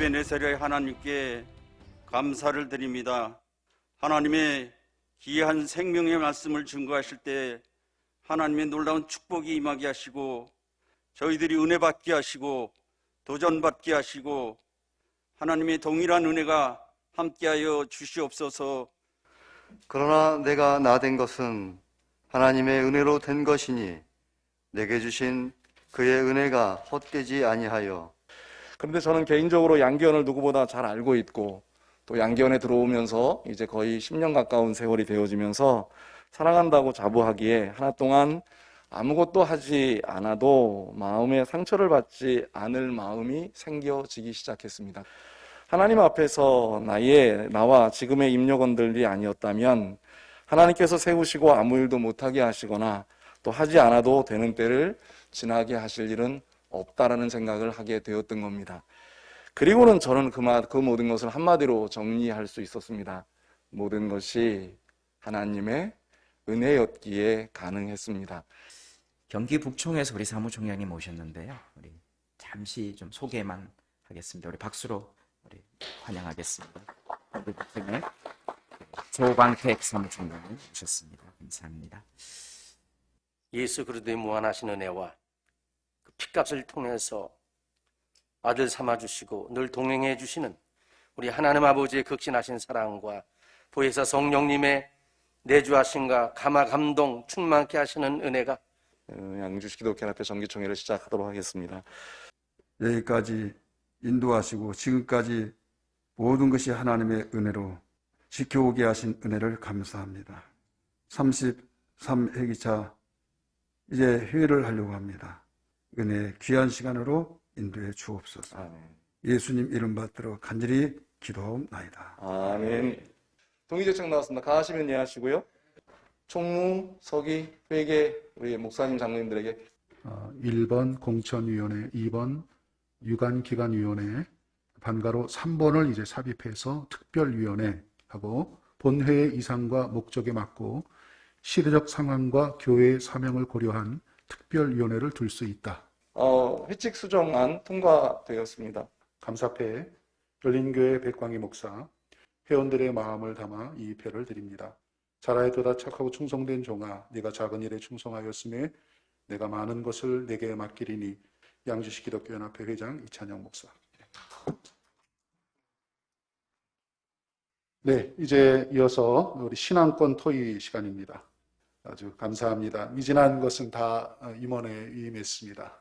전해세례 하나님께 감사를 드립니다. 하나님의 귀한 생명의 말씀을 증거하실 때 하나님의 놀라운 축복이 임하게 하시고 저희들이 은혜 받게 하시고 도전 받게 하시고 하나님의 동일한 은혜가 함께하여 주시옵소서. 그러나 내가 나 된 것은 하나님의 은혜로 된 것이니 내게 주신 그의 은혜가 헛되지 아니하여 그런데 저는 개인적으로 양기현을 누구보다 잘 알고 있고 또 양기현에 들어오면서 이제 거의 10년 가까운 세월이 되어지면서 사랑한다고 자부하기에 하나 동안 아무것도 하지 않아도 마음에 상처를 받지 않을 마음이 생겨지기 시작했습니다. 하나님 앞에서 나의 나와 지금의 임력원들이 아니었다면 하나님께서 세우시고 아무 일도 못하게 하시거나 또 하지 않아도 되는 때를 지나게 하실 일은 없다라는 생각을 하게 되었던 겁니다. 그리고는 저는 그, 마- 그 모든 것을 한마디로 정리할 수 있었습니다. 모든 것이 하나님의 은혜였기에 가능했습니다. 경기 북총에서 우리 사무총장님 오셨는데요. 우리 잠시 좀 소개만 하겠습니다. 우리 박수로 우리 환영하겠습니다. 경기 북총의 조광택 사무총장님 오셨습니다. 감사합니다. 예수 그리스도의 무한하신 은혜와 그 피값을 통해서 아들 삼아 주시고 늘 동행해 주시는 우리 하나님 아버지의 극신하신 사랑과 보혜사 성령님의 내주하심과 감화 감동 충만케 하시는 은혜가 어, 양주시 기독교연합회 정기총회를 시작하도록 하겠습니다. 여기까지 인도하시고 지금까지 모든 것이 하나님의 은혜로 지켜오게 하신 은혜를 감사합니다. 33회기차 이제 회의를 하려고 합니다. 은혜 귀한 시간으로 인도해 주옵소서. 아멘. 예수님 이름 받들어 간절히 기도하옵나이다. 아멘. 동의제청 나왔습니다. 가하시면 예하시고요. 총무, 서기, 회계, 우리 목사님, 장로님들에게 어, 1번 공천위원회, 2번 유관기관위원회, 반가로 3번을 이제 삽입해서 특별위원회 하고 본회의 이상과 목적에 맞고 시대적 상황과 교회의 사명을 고려한 특별위원회를 둘 수 있다. 어, 회칙 수정안 통과되었습니다. 감사패 열린교회 백광희 목사 회원들의 마음을 담아 이 패를 드립니다. 자라에도다 착하고 충성된 종아 네가 작은 일에 충성하였음에 내가 많은 것을 내게 맡기리니 양주시 기독교연합회 회장 이찬영 목사. 네, 이제 이어서 우리 신앙권 토의 시간입니다. 아주 감사합니다. 미진한 것은 다 어, 임원에 위임했습니다.